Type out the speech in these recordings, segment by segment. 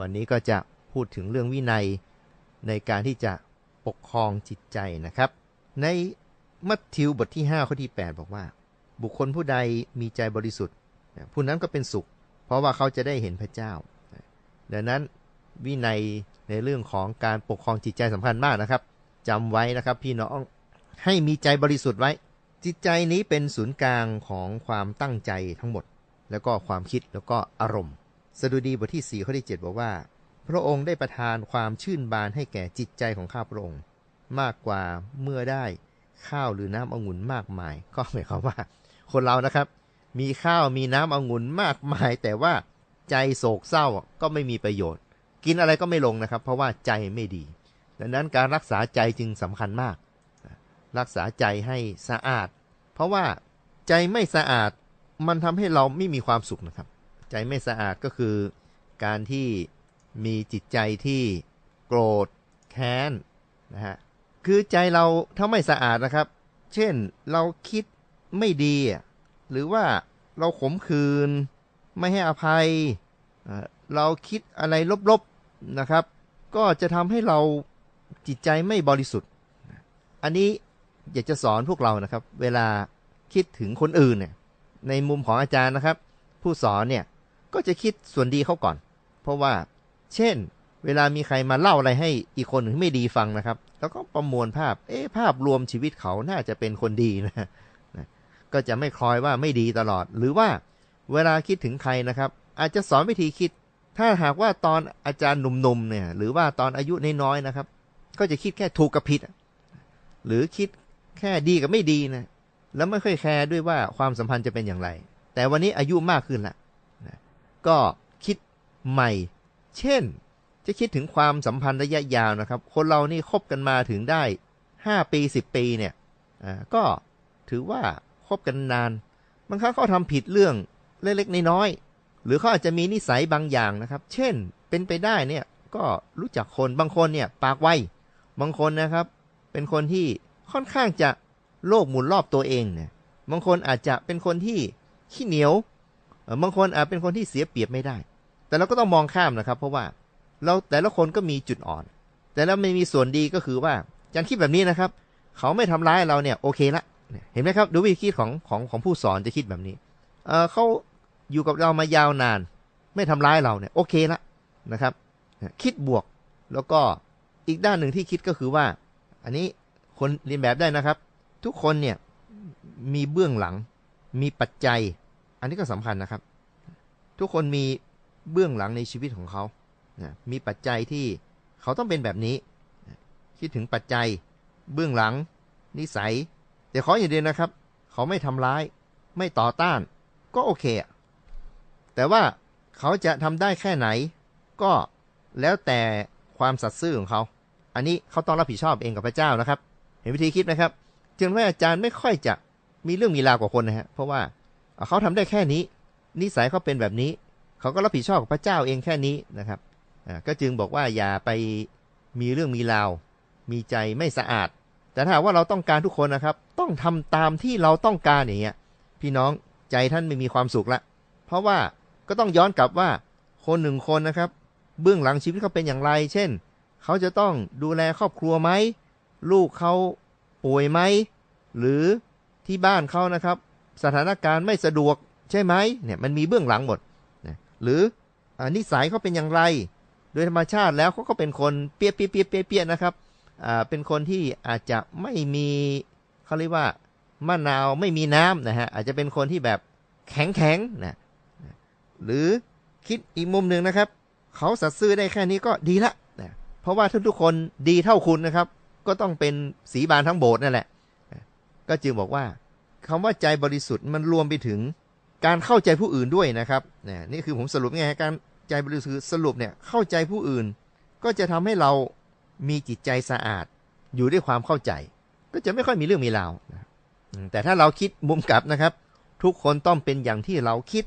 วันนี้ก็จะพูดถึงเรื่องวินัยในการที่จะปกครองจิตใจนะครับ ในมัทธิวบทที่5ข้อที่ 8 บอกว่า บุคคลผู้ใดมีใจบริสุทธิ์ผู้นั้นก็เป็นสุข เพราะว่าเขาจะได้เห็นพระเจ้า ดังนั้นวินัยในเรื่องของการปกครองจิตใจสำคัญมากนะครับจำไว้นะครับพี่น้องให้มีใจบริสุทธิ์ไว้ จิตใจนี้เป็นศูนย์กลางของความตั้งใจทั้งหมด แล้วก็ความคิดแล้วก็อารมณ์ สดุดีบทที่4ข้อที่7บอกว่า พระองค์ได้ประทานความชื่นบานให้แก่จิตใจของข้าพระองค์ มากกว่าเมื่อได้ข้าวหรือน้ำองุ่นมากมาย ก็หมายความว่า คนเรานะครับ มีข้าวมีน้ำองุ่นมากมาย แต่ว่าใจโศกเศร้าก็ไม่มีประโยชน์ กินอะไรก็ไม่ลงนะครับ เพราะว่าใจไม่ดี ดังนั้นการรักษาใจจึงสำคัญมาก รักษาใจให้สะอาด เพราะว่าใจไม่สะอาดมันทำให้เราไม่มีความสุขนะครับ ใจไม่สะอาดก็คือ การที่มีจิตใจที่โกรธ แค้นนะฮะคือใจเราถ้าไม่สะอาดนะครับ เช่นเราคิดไม่ดี หรือว่าเราขมขื่นไม่ให้อภัย เราคิดอะไรลบๆนะครับ ก็จะทำให้เราจิตใจไม่บริสุทธิ์ อันนี้อยากจะสอนพวกเรานะครับ เวลาคิดถึงคนอื่นเนี่ยในมุมของอาจารย์นะครับ ผู้สอนเนี่ย ก็จะคิดส่วนดีเขาก่อน เพราะว่า เช่น เวลามีใครมาเล่าอะไรให้อีกคนหนึ่งไม่ดีฟังนะครับ แล้วก็ประมวลภาพ เอ๊ภาพรวมชีวิตเขาน่าจะเป็นคนดีนะนะก็จะไม่คลอยว่าไม่ดีตลอด หรือว่าเวลาคิดถึงใครนะครับ อาจจะสอนวิธีคิด ถ้าหากว่าตอนอาจารย์หนุ่มๆเนี่ย หรือว่าตอนอายุน้อยๆนะครับ ก็จะคิดแค่ถูกกับผิด หรือคิดแค่ดีกับไม่ดีนะแล้วไม่ค่อยแคร์ด้วยว่าความสัมพันธ์จะเป็นอย่างไร แต่วันนี้อายุมากขึ้นละนะ ก็คิดใหม่ เช่น จะคิดถึงความสัมพันธ์ระยะยาวนะครับ คนเรานี่คบกันมาถึงได้ 5 ปี 10 ปีเนี่ยก็ถือว่าคบกันนาน บางครั้งเขาทำผิดเรื่องเล็กๆน้อยๆหรือเขาอาจจะมีนิสัยบางอย่างนะครับ เช่นเป็นไปได้เนี่ยก็รู้จักคนบางคนเนี่ยปากไวบางคนนะครับ เป็นคนที่ค่อนข้างจะโลกหมุนรอบตัวเองเนี่ยบางคนอาจจะเป็นคนที่ขี้เหนียว บางคนอาจเป็นคนที่เสียเปรียบไม่ได้ แต่เราก็ต้องมองข้ามนะครับ เพราะว่าเราแต่ละคนก็มีจุดอ่อน แต่แล้วไม่มีส่วนดีก็คือว่าจันคิดแบบนี้นะครับ เขาไม่ทำร้ายเราเนี่ยโอเคละเห็นไหมครับ ดูวิธีคิดของของของผู้สอนจะคิดแบบนี้เเขาอยู่กับเรามายาวนาน ไม่ทำร้ายเราเนี่ยโอเคละนะครับ คิดบวกแล้วก็อีกด้านหนึ่งที่คิดก็คือว่า อันนี้คนเรียนแบบได้นะครับ ทุกคนเนี่ยมีเบื้องหลังมีปัจจัย อันนี้ก็สำคัญนะครับ ทุกคนมีเบื้องหลังในชีวิตของเขามีปัจจัยที่เขาต้องเป็นแบบนี้คิดถึงปัจจัยเบื้องหลัง นิสัย แต่ขออย่างเดียวนะครับ เขาไม่ทำร้าย ไม่ต่อต้าน ก็โอเคอะแต่ว่าเขาจะทำได้แค่ไหน ก็แล้วแต่ความสัตย์ซื่อของเขา อันนี้เขาต้องรับผิดชอบเองกับพระเจ้านะครับ เห็นวิธีคิดนะครับ จึงว่าอาจารย์ไม่ค่อยจะมีเรื่องมีราวกว่าคนนะฮะเพราะว่า เขาทำได้แค่นี้ นิสัยเขาเป็นแบบนี้ เขาก็รับผิดชอบกับพระเจ้าเองแค่นี้นะครับก็จึงบอกว่าอย่าไปมีเรื่องมีราว มีใจไม่สะอาด แต่ถ้าว่าเราต้องการทุกคนนะครับ ต้องทำตามที่เราต้องการอย่างเงี้ยพี่น้องใจท่านไม่มีความสุขละ เพราะว่าก็ต้องย้อนกลับว่าคนหนึ่งคนนะครับ เบื้องหลังชีวิตเขาเป็นอย่างไร เช่น เขาจะต้องดูแลครอบครัวไหม ลูกเขาป่วยไหม หรือที่บ้านเขานะครับ สถานการณ์ไม่สะดวกใช่ไหมเนี่ยมันมีเบื้องหลังหมดนะหรืออนิสัยเขาเป็นอย่างไร โดยธรรมชาติแล้วเขาก็เป็นคนเปียเปียเปียเปียเปียนะครับอ่าเป็นคนที่อาจจะไม่มีเขาเรียกว่ามะนาวไม่มีน้ำนะฮะอาจจะเป็นคนที่แบบแข็งแข็งนะหรือคิดอีกมุมหนึ่งนะครับ เขาสัตซ์ซื่อได้แค่นี้ก็ดีละนะเพราะว่าทุกๆคนดีเท่าคุณนะครับ ก็ต้องเป็นสีบานทั้งโบสถ์นั่นแหละ ก็จึงบอกว่า คำว่าใจบริสุทธิ์มันรวมไปถึงการเข้าใจผู้อื่นด้วยนะครับนี่นี่คือผมสรุปไงการใจบริสุทธิ์สรุปเนี่ยเข้าใจผู้อื่น ก็จะทำให้เรามีจิตใจสะอาด อยู่ด้วยความเข้าใจ ก็จะไม่ค่อยมีเรื่องมีราวแต่ถ้าเราคิดมุมกลับนะครับ ทุกคนต้องเป็นอย่างที่เราคิด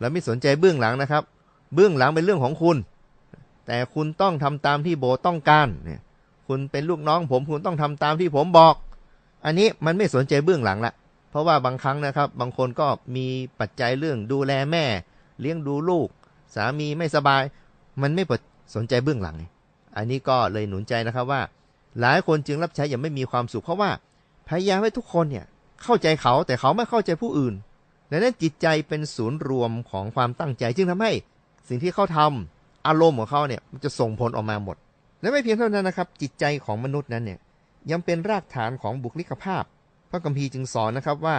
เราไม่สนใจเบื้องหลังนะครับ เบื้องหลังเป็นเรื่องของคุณ แต่คุณต้องทำตามที่โบต้องการเนี่ยคุณเป็นลูกน้องผมคุณต้องทำตามที่ผมบอก อันนี้มันไม่สนใจเบื้องหลังละเพราะว่าบางครั้งนะครับ บางคนก็มีปัจจัยเรื่องดูแลแม่ เลี้ยงดูลูก สามีไม่สบาย มันไม่สนใจเบื้องหลัง อันนี้ก็เลยหนุนใจนะครับว่า หลายคนจึงรับใช้อย่างไม่มีความสุขเพราะว่าพยายามให้ทุกคนเนี่ยเข้าใจเขาแต่เขาไม่เข้าใจผู้อื่นดังนั้นจิตใจเป็นศูนย์รวมของความตั้งใจ จึงทำให้สิ่งที่เขาทำอารมณ์ของเขาเนี่ยมันจะส่งผลออกมาหมด และไม่เพียงเท่านั้นนะครับ จิตใจของมนุษย์นั้นเนี่ย ยังเป็นรากฐานของบุคลิกภาพ พระคัมภีจึงสอนนะครับว่า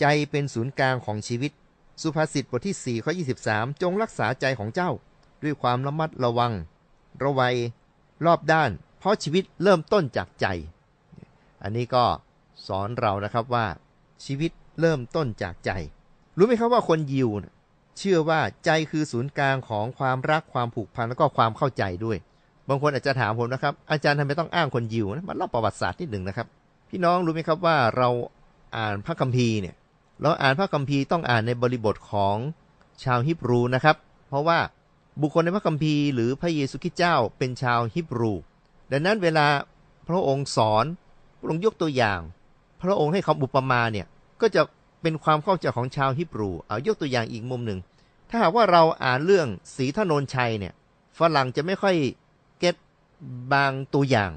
ใจเป็นศูนย์กลางของชีวิต สุภาษิตบทที่4ข้อ23 จงรักษาใจของเจ้า ด้วยความระมัดระวัง ระวัยรอบด้าน เพราะชีวิตเริ่มต้นจากใจ อันนี้ก็สอนเรานะครับว่าชีวิตเริ่มต้นจากใจ รู้ไหมครับว่าคนยิวเชื่อว่าใจคือศูนย์กลางของความรักความผูกพันแล้วก็ความเข้าใจด้วย บางคนอาจจะถามผมนะครับ อาจารย์ทำไมต้องอ้างคนยิวนะมันเล่าประวัติศาสตร์นิดหนึ่งนะครับ พี่น้องรู้ไหมครับว่าเราอ่านพระคัมภีร์เนี่ยเราอ่านพระคัมภีร์ต้องอ่านในบริบทของชาวฮิบรูนะครับ เพราะว่าบุคคลในพระคัมภีร์หรือพระเยซูคริสต์เจ้าเป็นชาวฮิบรู ดังนั้นเวลาพระองค์สอนพระองค์ยกตัวอย่าง พระองค์ให้คำอุปมาเนี่ยก็จะเป็นความเข้าใจของชาวฮิบรู เอายกตัวอย่างอีกมุมหนึ่ง ถ้าหากว่าเราอ่านเรื่องสีถนนชัยเนี่ยฝรั่งจะไม่ค่อย บางตัวอย่าง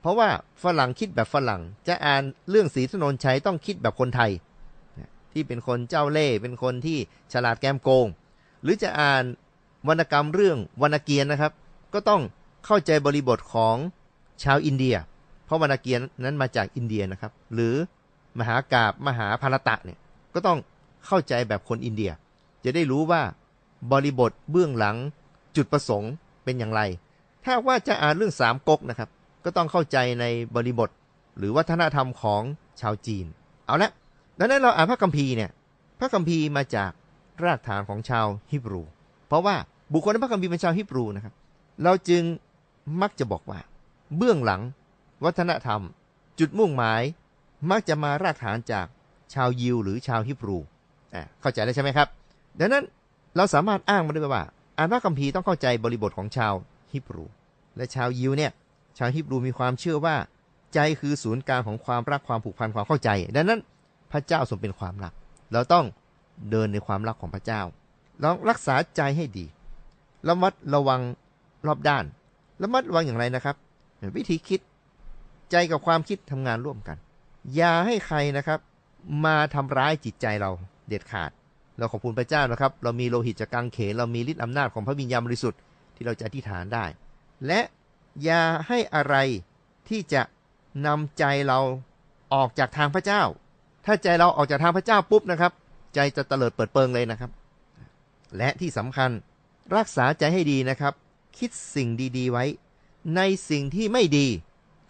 เพราะว่าฝรั่งคิดแบบฝรั่ง จะอ่านเรื่องสีถนนชัยต้องคิดแบบคนไทย ที่เป็นคนเจ้าเล่ห์เป็นคนที่ฉลาดแกมโกง หรือจะอ่านวรรณกรรมเรื่องวรรณเกียรนะครับ ก็ต้องเข้าใจบริบทของชาวอินเดีย เพราะวรรณเกียรนั้นมาจากอินเดียนะครับ หรือมหากาบมหาภารตะเนี่ยก็ต้องเข้าใจแบบคนอินเดีย จะได้รู้ว่าบริบทเบื้องหลังจุดประสงค์เป็นอย่างไร ถ้าว่าจะอ่านเรื่องสามก๊กนะครับ ก็ต้องเข้าใจในบริบท หรือวัฒนธรรมของชาวจีน เอาละดังนั้นเราอ่านพระคัมภีร์เนี่ยพระคัมภีร์มาจากรากฐานของชาวฮิบรู เพราะว่าบุคคลในพระคัมภีร์เป็นชาวฮิบรูนะครับ เราจึงมักจะบอกว่า เบื้องหลัง วัฒนธรรม จุดมุ่งหมาย มักจะมารากฐานจากชาวยิวหรือชาวฮิบรูเข้าใจแล้วใช่ไหมครับ ดังนั้นเราสามารถอ้างมาได้ว่า อ่านพระคัมภีร์ต้องเข้าใจบริบทของชาวฮิบรู และชาวยิวเนี่ยชาวฮิบรูมีความเชื่อว่า ใจคือศูนย์กลางของความรักความผูกพันความเข้าใจ ดังนั้นพระเจ้าทรงเป็นความรัก เราต้องเดินในความรักของพระเจ้าลองรักษาใจให้ดีระมัดระวังรอบด้านระมัดระวังอย่างไรนะครับ วิธีคิดใจกับความคิดทำงานร่วมกัน อย่าให้ใครนะครับ มาทำร้ายจิตใจเราเด็ดขาด เราขอบคุณพระเจ้านะครับ เรามีโลหิตจากกังเขนเรามีฤทธิ์อำนาจของพระวิญญาณบริสุทธิ์ที่เราจะอธิษฐานได้ และอย่าให้อะไรที่จะนำใจเราออกจากทางพระเจ้า ถ้าใจเราออกจากทางพระเจ้าปุ๊บนะครับ ใจจะเตลิดเปิดเปิงเลยนะครับ และที่สำคัญรักษาใจให้ดีนะครับ คิดสิ่งดีๆไว้ ในสิ่งที่ไม่ดี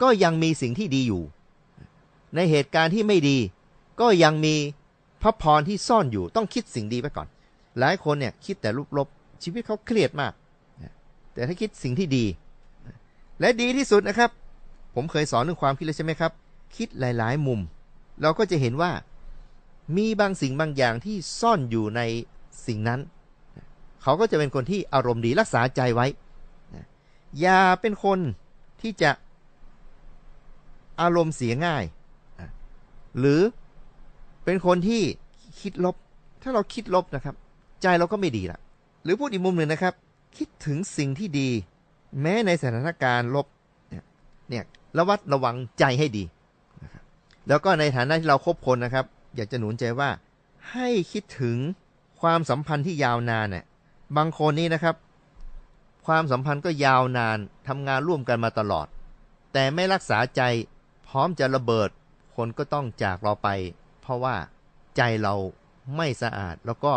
ก็ยังมีสิ่งที่ดีอยู่ ในเหตุการณ์ที่ไม่ดี ก็ยังมีพระพรที่ซ่อนอยู่ต้องคิดสิ่งดีไว้ก่อน หลายคนเนี่ยคิดแต่ลบๆชีวิตเขาเครียดมาก แต่ถ้าคิดสิ่งที่ดี และดีที่สุดนะครับ ผมเคยสอนเรื่องความคิดเลยใช่ไหมครับ คิดหลาย ๆ มุม เราก็จะเห็นว่ามีบางสิ่งบางอย่างที่ซ่อนอยู่ในสิ่งนั้น เขาก็จะเป็นคนที่อารมณ์ดีรักษาใจไว้ อย่าเป็นคนที่จะอารมณ์เสียง่าย หรือเป็นคนที่คิดลบ ถ้าเราคิดลบนะครับ ใจเราก็ไม่ดีละหรือพูดอีกมุมหนึ่งนะครับ คิดถึงสิ่งที่ดี แม้ในสถานการณ์ลบเนี่ยระวัดระวังใจให้ดีนะครับแล้วก็ในฐานะที่เราคบคนนะครับ อยากจะหนุนใจว่าให้คิดถึงความสัมพันธ์ที่ยาวนานเนี่ยบางคนนี้นะครับ ความสัมพันธ์ก็ยาวนานทำงานร่วมกันมาตลอด แต่ไม่รักษาใจพร้อมจะระเบิด คนก็ต้องจากเราไป เพราะว่าใจเราไม่สะอาดแล้วก็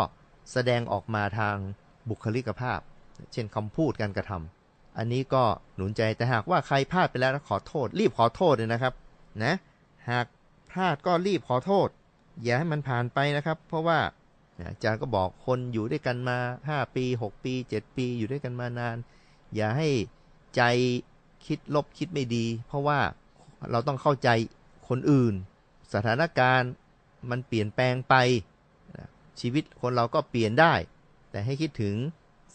แสดงออกมาทางบุคลิกภาพ เช่นคำพูดการกระทำอันนี้ก็หนุนใจแต่หากว่าใครพลาดไปแล้วขอโทษ รีบขอโทษเลยนะครับ นะ หากพลาดก็รีบขอโทษ อย่าให้มันผ่านไปนะครับ เพราะว่าอาจารย์ก็บอกคนอยู่ด้วยกันมา 5 ปี 6 ปี 7 ปีอยู่ด้วยกันมานาน อย่าให้ใจคิดลบคิดไม่ดี เพราะว่าเราต้องเข้าใจคนอื่น สถานการณ์มันเปลี่ยนแปลงไปชีวิตคนเราก็เปลี่ยนได้ แต่ให้คิดถึง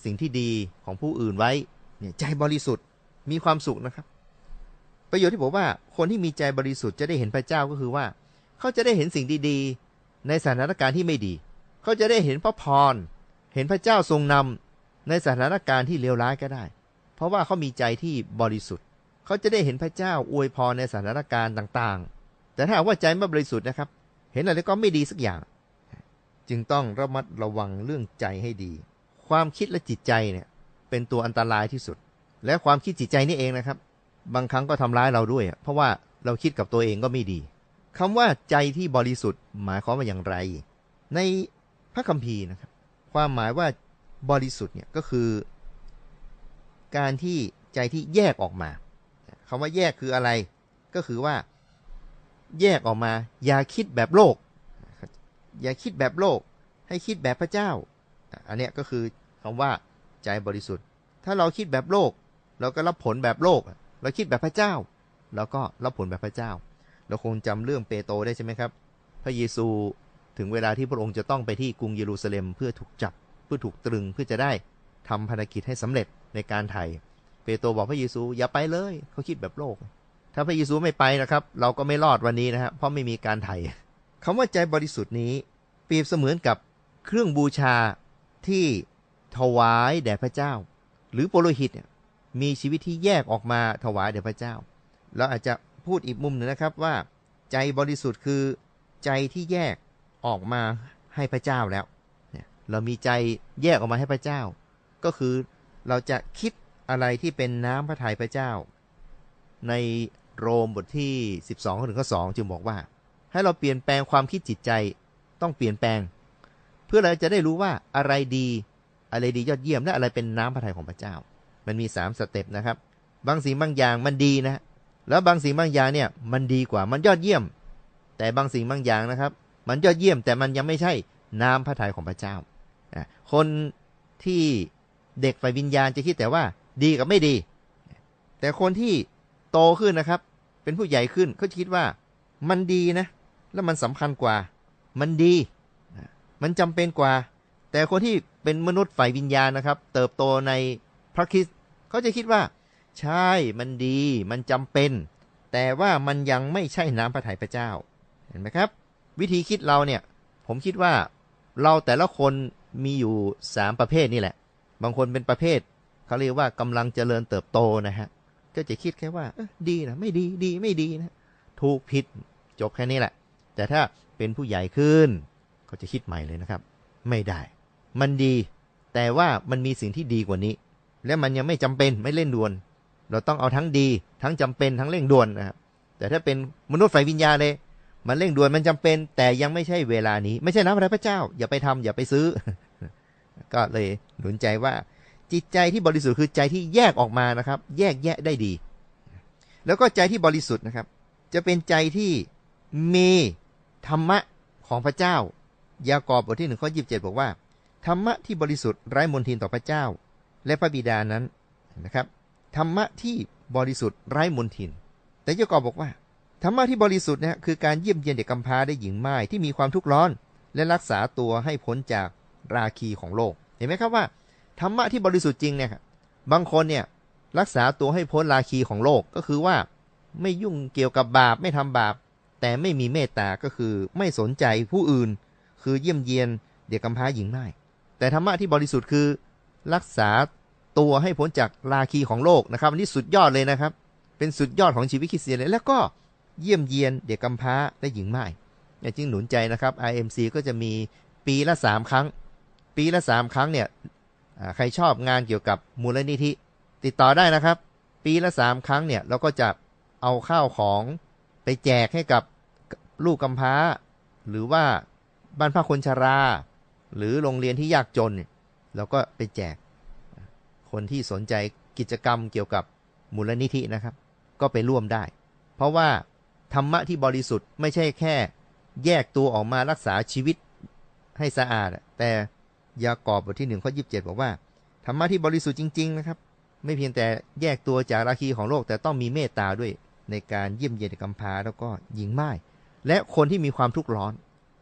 สิ่งที่ดีของผู้อื่นไว้เนี่ยใจบริสุทธิ์มีความสุขนะครับ ประโยชน์ที่บอกว่าคนที่มีใจบริสุทธิ์จะได้เห็นพระเจ้าก็คือว่า เขาจะได้เห็นสิ่งดีๆ ในสถานการณ์ที่ไม่ดี เขาจะได้เห็นพระพร เห็นพระเจ้าทรงนำในสถานการณ์ที่เลวร้ายก็ได้ เพราะว่าเขามีใจที่บริสุทธิ์ เขาจะได้เห็นพระเจ้าอวยพรในสถานการณ์ต่างๆ แต่ถ้าว่าใจไม่บริสุทธิ์นะครับ เห็นอะไรก็ไม่ดีสักอย่าง จึงต้องระมัดระวังเรื่องใจให้ดี ความคิดและจิตใจเนี่ยเป็นตัวอันตรายที่สุด และความคิดจิตใจนี่เองนะครับ บางครั้งก็ทำร้ายเราด้วย เพราะว่าเราคิดกับตัวเองก็ไม่ดีคำว่าใจที่บริสุทธิ์ หมายความว่าอย่างไร ในพระคัมภีร์นะครับ ความหมายว่าบริสุทธิ์เนี่ยก็คือ การที่ใจที่แยกออกมาคำว่าแยกคืออะไร ก็คือว่า แยกออกมา อย่าคิดแบบโลก อย่าคิดแบบโลก ให้คิดแบบพระเจ้า อันเนี้ยก็คือคำว่าใจบริสุทธิ์ ถ้าเราคิดแบบโลก เราก็รับผลแบบโลก เราคิดแบบพระเจ้า เราก็รับผลแบบพระเจ้า เราคงจำเรื่องเปโตรได้ใช่ไหมครับ พระเยซูถึงเวลาที่พระองค์จะต้องไปที่กรุงเยรูซาเล็มเพื่อถูกจับ เพื่อถูกตรึงเพื่อจะได้ทำภารกิจให้สำเร็จในการไถ่เปโตรบอกพระเยซูอย่าไปเลยเขาคิดแบบโลก ถ้าพระเยซูไม่ไปนะครับ เราก็ไม่รอดวันนี้นะครับเพราะไม่มีการไถ่คำว่าใจบริสุทธิ์นี้ เปรียบเสมือนกับเครื่องบูชา ที่ถวายแด่พระเจ้า หรือปุโรหิตเนี่ยมีชีวิตที่แยกออกมาถวายแด่พระเจ้าเราอาจจะพูดอีกมุมหนึ่งนะครับว่า ใจบริสุทธิ์คือใจที่แยกออกมาให้พระเจ้าแล้วเรามีใจแยกออกมาให้พระเจ้า ก็คือเราจะคิดอะไรที่เป็นน้ำพระทัยพระเจ้า ในโรมบทที่ 12ข้อถึงข้อ2จึงบอกว่า ให้เราเปลี่ยนแปลงความคิดจิตใจต้องเปลี่ยนแปลง เพื่อเราจะได้รู้ว่าอะไรดี อะไรดียอดเยี่ยมและอะไรเป็นน้ำพระทัยของพระเจ้า มันมี3สเต็ปนะครับ บางสิ่งบางอย่างมันดีนะ แล้วบางสิ่งบางอย่างเนี่ยมันดีกว่ามันยอดเยี่ยม แต่บางสิ่งบางอย่างนะครับ มันยอดเยี่ยมแต่มันยังไม่ใช่น้ำพระทัยของพระเจ้า คนที่เด็กฝ่ายวิญญาณจะคิดแต่ว่าดีกับไม่ดี แต่คนที่โตขึ้นนะครับ เป็นผู้ใหญ่ขึ้นเขาจะคิดว่ามันดีนะ แล้วมันสำคัญกว่า มันดี มันจำเป็นกว่า แต่คนที่เป็นมนุษย์ฝ่ายวิญญาณนะครับ เติบโตในพระคริสต์เขาจะคิดว่า ใช่มันดี มันจำเป็น แต่ว่ามันยังไม่ใช่น้ำพระทัยพระเจ้า เห็นไหมครับ วิธีคิดเราเนี่ย ผมคิดว่าเราแต่ละคนมีอยู่สามประเภทนี่แหละ บางคนเป็นประเภทเขาเรียกว่ากำลังเจริญเติบโตนะฮะก็จะคิดแค่ว่าดีนะไม่ดีดีไม่ดีนะ ถูกผิดจบแค่นี้แหละ แต่ถ้าเป็นผู้ใหญ่ขึ้น ก็จะคิดใหม่เลยนะครับ ไม่ได้ มันดี แต่ว่ามันมีสิ่งที่ดีกว่านี้ และมันยังไม่จำเป็นไม่เล่นด่วน เราต้องเอาทั้งดี ทั้งจำเป็นทั้งเร่งด่วนนะครับแต่ถ้าเป็นมนุษย์ฝ่ายวิญญาณเลย มันเร่งด่วนมันจำเป็น แต่ยังไม่ใช่เวลานี้ ไม่ใช่น้ำพระพระเจ้า อย่าไปทำอย่าไปซื้อ ก็เลยหนุนใจว่า จิตใจที่บริสุทธิ์คือใจที่แยกออกมานะครับ แยกแยะได้ดี แล้วก็ใจที่บริสุทธิ์นะครับ จะเป็นใจที่มีธรรมะของพระเจ้า ยากอบบทที่หนึ่งข้อยีิบเจ็ดบอกว่า ธรรมะที่บริสุทธิ์ไร้มนทินต่อพระเจ้า และพระบิดานั้นนะครับธรรมะที่บริสุทธิ์ไร้มนทิน แต่ยากอบบอกว่าธรรมะที่บริสุทธิ์เนี่ยคือการเยี่ยมเยียนเด็กกำพร้าได้หญิงไม้ที่มีความทุกข์ร้อน และรักษาตัวให้พ้นจากราคีของโลก เห็นไหมครับว่าธรรมะที่บริสุทธิ์จริงเนี่ยบางคนเนี่ยรักษาตัวให้พ้นราคีของโลกก็คือว่าไม่ยุ่งเกี่ยวกับบาปไม่ทำบาป แต่ไม่มีเมตตาก็คือไม่สนใจผู้อื่น คือเยี่ยมเยียนเด็กกำพร้าหญิงไม้แต่ธรรมะที่บริสุทธิ์คือ รักษาตัวให้พ้นจากราคีของโลกนะครับอันนี้สุดยอดเลยนะครับ เป็นสุดยอดของชีวิตคริสเตียนเลยแล้วก็เยี่ยมเยียนเด็กกำพร้าและหญิงไม่จึงหนุนใจนะครับ IMC ก็จะมีปีละสามครั้ง ปีละสามครั้งเนี่ยใครชอบงานเกี่ยวกับมูลนิธิ ติดต่อได้นะครับ ปีละสามครั้งเนี่ยเราก็จะเอาข้าวของไปแจกให้กับลูกกำพร้า หรือว่า บ้านพักคนชรา หรือโรงเรียนที่ยากจนเราก็ไปแจก คนที่สนใจกิจกรรมเกี่ยวกับมูลนิธินะครับ ก็ไปร่วมได้ เพราะว่าธรรมะที่บริสุทธิ์ไม่ใช่แค่ แยกตัวออกมารักษาชีวิตให้สะอาด แต่ยากอบบทที่หนึ่งข้อยีิบเจ็ดบอกว่าธรรมะที่บริสุทธิ์จริง ๆ นะครับ ไม่เพียงแต่แยกตัวจากราคีของโลก แต่ต้องมีเมตตาด้วยในการเยี่ยมเยียนกำพร้าแล้วก็หญิงไม้และคนที่มีความทุกข์ร้อน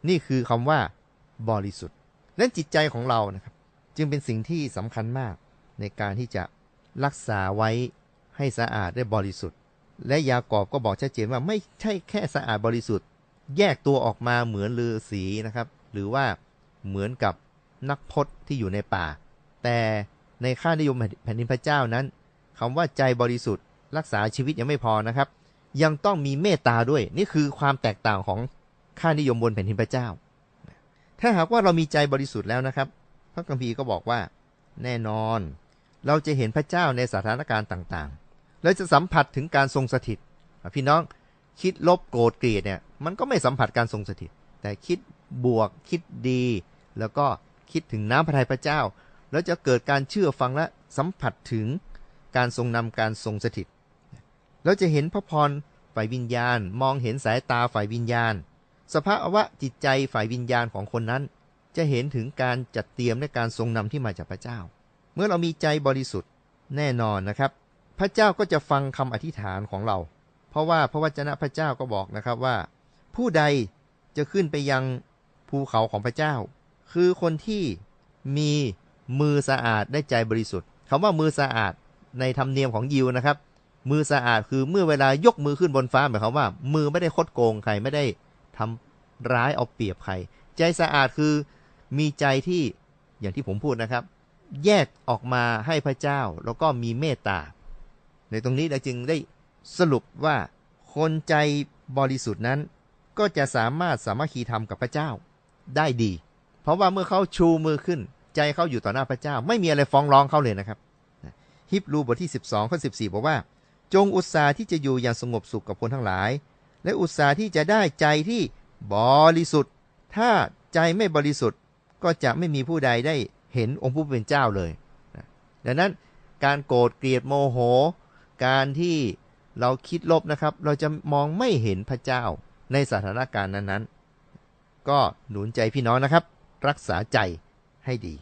นี่คือคำว่า บริสุทธิ์และจิตใจของเรานะครับ จึงเป็นสิ่งที่สำคัญมากในการที่จะรักษาไว้ให้สะอาดได้บริสุทธิ์ และยากอบก็บอกชัดเจนว่าไม่ใช่แค่สะอาดบริสุทธิ์ แยกตัวออกมาเหมือนลือสีนะครับ หรือว่าเหมือนกับนักพจน์ที่อยู่ในป่า แต่ในค่านิยมแผ่นดินพระเจ้านั้นคำว่าใจบริสุทธิ์ รักษาชีวิตยังไม่พอนะครับ ยังต้องมีเมตตาด้วย นี่คือความแตกต่างของ ค่านิยมบนแผ่นดินพระเจ้า ถ้าหากว่าเรามีใจบริสุทธิ์แล้วนะครับ พระคัมภีร์ก็บอกว่า แน่นอน เราจะเห็นพระเจ้าในสถานการณ์ต่างๆ และจะสัมผัสถึงการทรงสถิต พี่น้องคิดลบโกรธเกลียดเนี่ย มันก็ไม่สัมผัสการทรงสถิต แต่คิดบวกคิดดี แล้วก็คิดถึงน้ำพระทัยพระเจ้า แล้วจะเกิดการเชื่อฟังและสัมผัสถึงการทรงนำการทรงสถิต แล้วจะเห็นพระพรฝ่ายวิญญาณ มองเห็นสายตาฝ่ายวิญญาณ สภาวะจิตใจฝ่ายวิญญาณของคนนั้น จะเห็นถึงการจัดเตรียมและการทรงนำที่มาจากพระเจ้า เมื่อเรามีใจบริสุทธิ์แน่นอนนะครับ พระเจ้าก็จะฟังคำอธิษฐานของเรา เพราะว่าพระวจนะพระเจ้าก็บอกนะครับว่า ผู้ใดจะขึ้นไปยังภูเขาของพระเจ้า คือคนที่มีมือสะอาดได้ใจบริสุทธิ์คำว่ามือสะอาดในธรรมเนียมของยิวนะครับ มือสะอาดคือเมื่อเวลายกมือขึ้นบนฟ้าหมายความว่า มือไม่ได้คดโกงใครไม่ได้ ทำร้ายเอาเปรียบใคร ใจสะอาดคือมีใจที่อย่างที่ผมพูดนะครับ แยกออกมาให้พระเจ้าแล้วก็มีเมตตา ในตรงนี้เราจึงได้สรุปว่าคนใจบริสุทธิ์นั้น ก็จะสามารถสามัคคีธรรมกับพระเจ้าได้ดี เพราะว่าเมื่อเขาชูมือขึ้น ใจเขาอยู่ต่อหน้าพระเจ้า ไม่มีอะไรฟ้องร้องเขาเลยนะครับ ฮิบรูบทที่ 12ข้อ14 บอกว่า จงอุตสาห์ที่จะอยู่อย่างสงบสุขกับคนทั้งหลาย และอุตสาห์ที่จะได้ใจที่บริสุทธิ์ ถ้าใจไม่บริสุทธิ์ก็จะไม่มีผู้ใดได้เห็นองค์ผู้เป็นเจ้าเลยดังนั้นการโกรธเกลียดโมโห การที่เราคิดลบนะครับ เราจะมองไม่เห็นพระเจ้าในสถานการณ์นั้นๆ ก็หนุนใจพี่น้องนะครับ รักษาใจให้ดี